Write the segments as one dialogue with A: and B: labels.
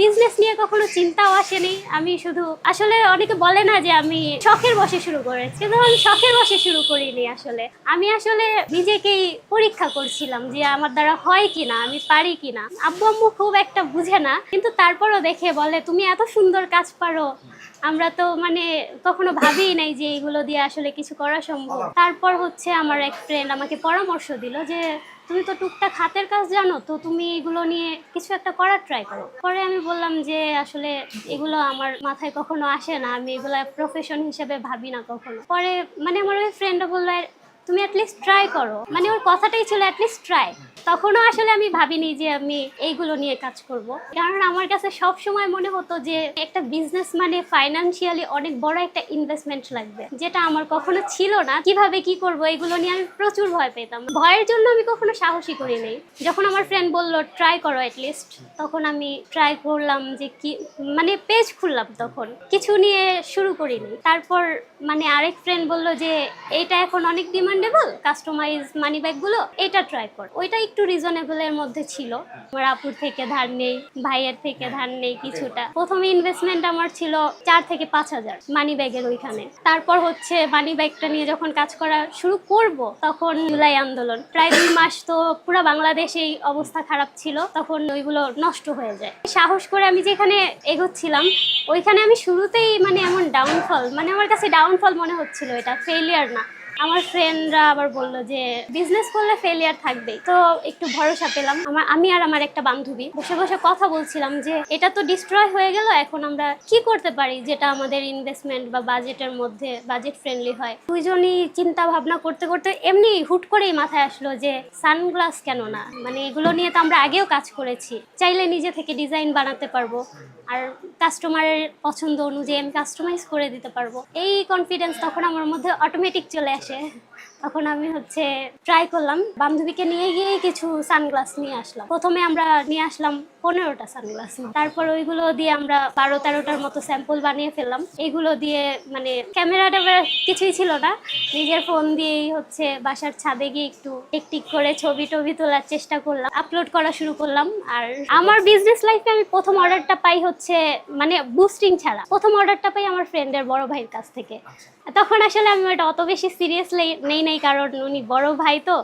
A: Business নিয়ে কখনো চিন্তাও আসেনি। আমি শুধু, আসলে অনেকে বলে না যে আমি শখের বসে শুরু করেছি, কিন্তু আমি শখের বসে শুরু করিনি আসলে। আমি আসলে নিজেকেই পরীক্ষা করছিলাম যে আমার দ্বারা হয় কিনা, আমি পারি কিনা। আব্বু আম্মু খুব একটা বুঝে না, কিন্তু তারপরও দেখে বলে, তুমি এত সুন্দর কাজ পারো আমরা তো মানে কখনো ভাবিই নাই যে এইগুলো দিয়ে আসলে কিছু করা সম্ভব। তারপর হচ্ছে আমার এক ফ্রেন্ড আমাকে পরামর্শ দিল যে, তুমি তো টুকটাক হাতের কাজ জানো, তো তুমি এগুলো নিয়ে কিছু একটা করার ট্রাই করো। পরে আমি বললাম যে, আসলে এগুলো আমার মাথায় কখনো আসে না, আমি এগুলো প্রফেশন হিসেবে ভাবি না কখনো। পরে মানে আমার ওই ফ্রেন্ডও বলল তুমি অ্যাটলিস্ট ট্রাই করো। মানে ওর কথাটাই ছিল অ্যাটলিস্ট ট্রাই তখনও আসলে আমি ভাবিনি যে আমি এইগুলো নিয়ে কাজ করব। কারণ আমার কাছে সব সময় মনে হতো যে একটা বিজনেস মানে ফাইনান্সিয়ালি অনেক বড় একটা ইনভেস্টমেন্ট লাগবে। যেটা আমার কখনো ছিল না। কীভাবে কি করব এগুলো নিয়ে আমি প্রচুর ভয় পেতাম। ভয়ের জন্য আমি কখনো সাহসী করি নাই। যখন আমার ফ্রেন্ড বলল ট্রাই করো অ্যাটলিস্ট তখন আমি ট্রাই করলাম যে কি মানে পেজ খুললাম তখন। কিছু নিয়ে শুরু করিনি। তারপর মানে আরেক ফ্রেন্ড বলল যে, এইটা এখন অনেক ডিমান্ডেবল কাস্টমাইজ মানি ব্যাগগুলো এটা ট্রাই কর। ওইটা একটু রিজনেবলের মধ্যে ছিল। আমার আপুর থেকে ধার নেই, ভাইয়ের থেকে ধার নেই কিছুটা। প্রথমে ইনভেস্টমেন্ট আমার ছিল চার থেকে পাঁচ হাজার মানি ব্যাগের ওইখানে। তারপর হচ্ছে মানি ব্যাগটা নিয়ে যখন কাজ করা শুরু করব, তখন জুলাই আন্দোলন। প্রায় দুই মাস তো পুরো বাংলাদেশেই অবস্থা খারাপ ছিল, তখন ওইগুলো নষ্ট হয়ে যায়। সাহস করে আমি যেখানে এগোচ্ছিলাম, ওইখানে আমি শুরুতেই মানে এমন ডাউনফল মানে আমার কাছে ডাউনফল মনে হচ্ছিল এটা ফেলিয়ার না। আমার ফ্রেন্ডরা আবার বলল যে বিজনেস করলে ফেলিয়ার থাকবেই। তো একটু ভরসা পেলাম। আমার, আমি আর আমার একটা বান্ধবী বসে বসে কথা বলছিলাম যে, এটা তো ডিস্ট্রয় হয়ে গেল, এখন আমরা কি করতে পারি যেটা আমাদের ইনভেস্টমেন্ট বা বাজেটের মধ্যে বাজেট ফ্রেন্ডলি হয়? দুইজনই চিন্তা ভাবনা করতে করতে এমনি হুট করেই মাথায় আসলো যে সানগ্লাস কেন না? মানে এগুলো নিয়ে তো আমরা আগেও কাজ করেছি। চাইলে নিজে থেকে ডিজাইন বানাতে পারব আর কাস্টমারের পছন্দ অনুযায়ী আমি কাস্টমাইজ করে দিতে পারব। এই কনফিডেন্স তখন আমার মধ্যে অটোমেটিক চলে আসে। তখন আমি হচ্ছে ট্রাই করলাম। বান্ধবীকে নিয়ে গিয়ে কিছু সানগ্লাস নিয়ে আসলাম। প্রথমে আমরা নিয়ে আসলাম পনেরোটা সানগ্লাস তারপর ওইগুলো দিয়ে আমরা বারো তেরোটার মতো স্যাম্পল বানিয়ে ফেললাম। এইগুলো দিয়ে মানে ক্যামেরা ট্যামেরা কিছুই ছিল না। নিজের ফোন দিয়েই হচ্ছে বাসার ছাদে গিয়ে একটু টিকটিক করে ছবি টবি তোলার চেষ্টা করলাম। আপলোড করা শুরু করলাম। আর আমার বিজনেস লাইফে আমি প্রথম অর্ডারটা পাই হচ্ছে মানে বুস্টিং ছাড়া। প্রথম অর্ডারটা পাই আমার ফ্রেন্ডের বড় ভাইয়ের কাছ থেকে। তখন আসলে আমি ওটা অত বেশি সিরিয়াসলি নেই নেই কারণ উনি বড় ভাই তো।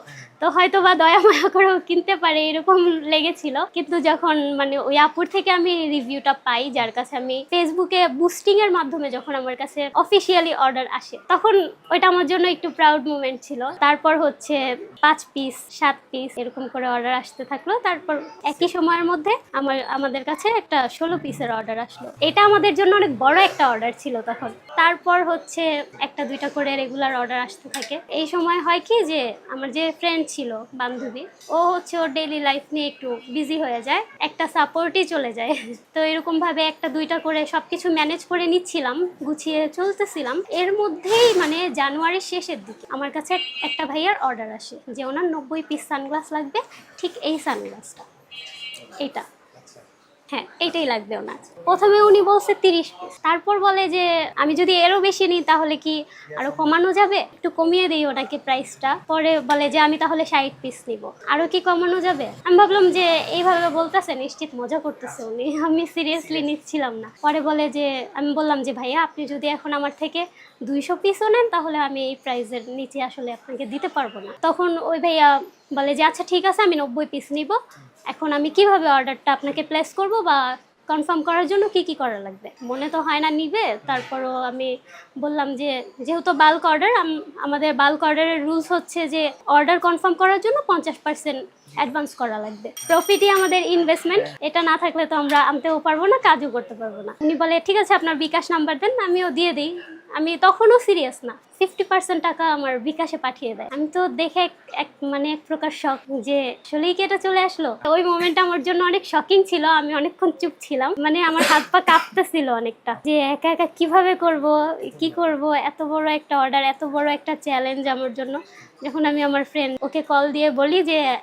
A: তো হয়তো বা দয়া মায়া করেও কিনতে পারে, এরকম লেগেছিল। কিন্তু যখন মানে ওই আপুর থেকে আমি রিভিউটা পাই, যার কাছে আমি ফেসবুকে বুস্টিং এর মাধ্যমে যখন আমার কাছে অফিসিয়ালি অর্ডার আসে, তখন ওইটা আমার জন্য একটু প্রাউড মুমেন্ট ছিল। তারপর হচ্ছে পাঁচ পিস সাত পিস এরকম করে অর্ডার আসতে থাকল। তারপর একই সময়ের মধ্যে আমার, আমাদের কাছে একটা ষোলো পিসের অর্ডার আসলো। এটা আমাদের জন্য অনেক বড় একটা অর্ডার ছিল তখন। তারপর হচ্ছে একটা, দুইটা করে রেগুলার অর্ডার আসতে থাকে। এই সময় হয় কি যে, আমার যে ফ্রেন্ড ছিল বান্ধবী। ও হচ্ছে ওর ডেইলি লাইফ নিয়ে একটু বিজি হয়ে যায়, একটা সাপোর্টই চলে যায়। তো এরকমভাবে একটা দুইটা করে সব কিছু ম্যানেজ করে নিচ্ছিলাম, গুছিয়ে চলতেছিলাম। এর মধ্যেই মানে জানুয়ারির শেষের দিকে আমার কাছে একটা ভাইয়ার অর্ডার আসে যে ওনার নব্বই পিস সানগ্লাস লাগবে, ঠিক এই সানগ্লাসটা এইটা হ্যাঁ এইটাই লাগবে ওনার। প্রথমে উনি বলছে তিরিশ পিস। তারপর বলে যে, আমি যদি এরও বেশি নিই তাহলে কি আরও কমানো যাবে? একটু কমিয়ে দিই ওনাকে প্রাইসটা। পরে বলে যে, আমি তাহলে ষাট পিস নিব। আরও কি কমানো যাবে? আমি ভাবলাম যে, এইভাবে বলতেছে, নিশ্চিত মজা করতেছে উনি। আমি সিরিয়াসলি নিচ্ছিলাম না। পরে বলে যে, আমি বললাম যে, ভাইয়া, আপনি যদি এখন আমার থেকে দুইশো পিসও নেন, তাহলে আমি এই প্রাইসের নিচে আসলে আপনাকে দিতে পারব না। তখন ওই ভাইয়া বলে যে আচ্ছা ঠিক আছে, আমি নব্বই পিস নিব। এখন আমি কীভাবে অর্ডারটা আপনাকে প্লেস করব বা কনফার্ম করার জন্য কি কি করা লাগবে? মনে তো হয় না নিবে, তারপরও আমি বললাম যে, যেহেতু বাল্ক অর্ডার আমাদের বাল্ক অর্ডারের রুলস হচ্ছে যে অর্ডার কনফার্ম করার জন্য পঞ্চাশ পার্সেন্ট অ্যাডভান্স করা লাগবে। প্রফিটই আমাদের ইনভেস্টমেন্ট এটা না থাকলে তো আমরা আনতেও পারব না, কাজও করতে পারব না। উনি বলে, ঠিক আছে, আপনার বিকাশ নাম্বার দেন, আমিও দিয়ে দিই। আমি তখনও সিরিয়াস না। ফিফটি পার্সেন্ট টাকা আমার বিকাশে পাঠিয়ে দেয়। আমি তো দেখে এক- মানে এক প্রকার শখ যে আসলেই কি এটা চলে আসলো? ওই মোমেন্টটা আমার জন্য অনেক শকিং ছিল, আমি অনেকক্ষণ চুপ ছিলাম। মানে আমার হাত পা কাঁপতেছিল অনেকটা। যে একা একা কীভাবে করব, কি করব, এত বড় একটা অর্ডার এত বড় একটা চ্যালেঞ্জ আমার জন্য। যখন আমি আমার ফ্রেন্ড ওকে কল দিয়ে বলি যে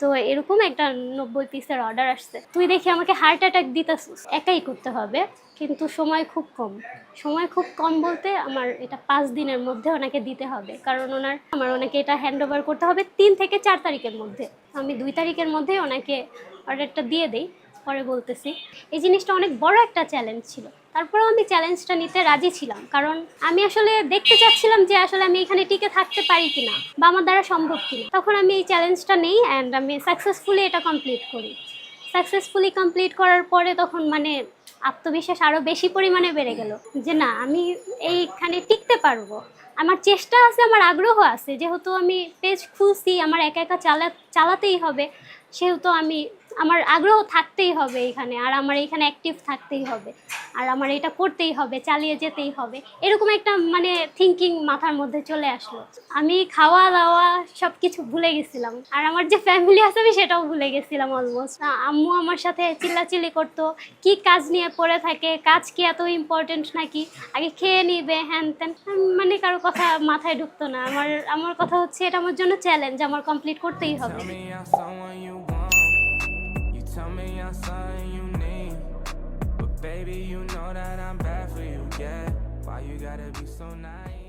A: তো এরকম একটা নব্বই পিসের অর্ডার আসছে। তুই দেখি আমাকে হার্ট অ্যাটাক দিতে একাই করতে হবে, কিন্তু সময় খুব কম। সময় খুব কম বলতে আমার এটা পাঁচ দিনের মধ্যে ওনাকে দিতে হবে। কারণ ওনার, আমার ওনাকে এটা হ্যান্ড ওভার করতে হবে তিন থেকে চার তারিখের মধ্যে। আমি দুই তারিখের মধ্যে ওনাকে অর্ডারটা দিয়ে দিই। পরে বলতেছি। এই জিনিসটা অনেক বড় একটা চ্যালেঞ্জ ছিল। তারপরেও আমি চ্যালেঞ্জটা নিতে রাজি ছিলাম। কারণ আমি আসলে দেখতে চাচ্ছিলাম যে আসলে আমি এখানে টিকে থাকতে পারি কিনা বা আমার দ্বারা সম্ভব কিনা। তখন আমি এই চ্যালেঞ্জটা নেই অ্যান্ড আমি সাকসেসফুলি এটা কমপ্লিট করি। সাকসেসফুলি কমপ্লিট করার পরে তখন মানে আত্মবিশ্বাস আরও বেশি পরিমাণে বেড়ে গেল যে না, আমি এইখানে টিকতে পারব। আমার চেষ্টা আছে, আমার আগ্রহ আছে। যেহেতু আমি পেজ খুলছি, আমার একা একা চালা, চালাতেই হবে, সেহেতু আমি আমার আগ্রহ থাকতেই হবে এখানে, আর আমার এখানে অ্যাক্টিভ থাকতেই হবে, আর আমার এটা করতেই হবে, চালিয়ে যেতেই হবে। এরকম একটা মানে থিঙ্কিং মাথার মধ্যে চলে আসলো। আমি খাওয়া দাওয়া সব কিছু ভুলে গেছিলাম, আর আমার যে ফ্যামিলি আছে আমি সেটাও ভুলে গেছিলাম অলমোস্ট আম্মু আমার সাথে চিল্লাচিল্লি করতো, কি কাজ নিয়ে পড়ে থাকে, কাজ কি এত ইম্পর্টেন্ট নাকি? আগে খেয়ে নিবে, হ্যান ত্যান মানে কারও কথা মাথায় ঢুকতো না। আমার আমার কথা হচ্ছে এটা আমার জন্য চ্যালেঞ্জ আমার কমপ্লিট করতেই হবে।
B: Tell me I'm something you need. But baby, you know that I'm bad for you, yeah. Why you gotta be so nice?